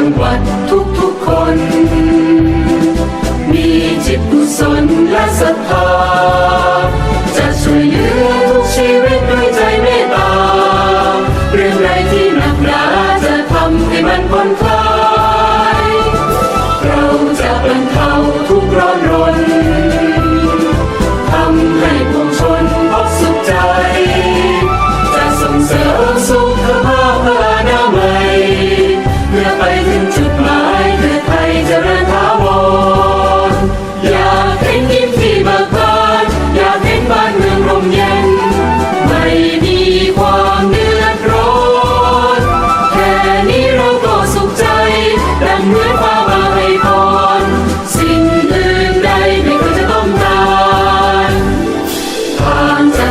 จังหวัดทุกๆคน มีจิตกุศลและศรัทธา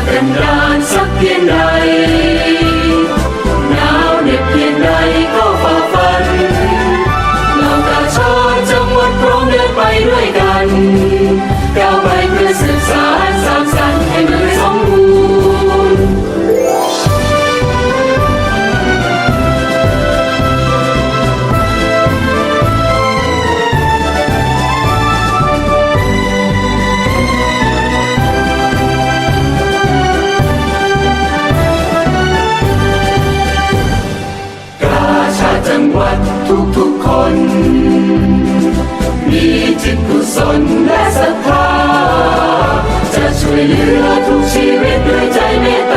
thần đàn sắc thiên đài. เหลือทุกชีวิตด้วยใจเมตตา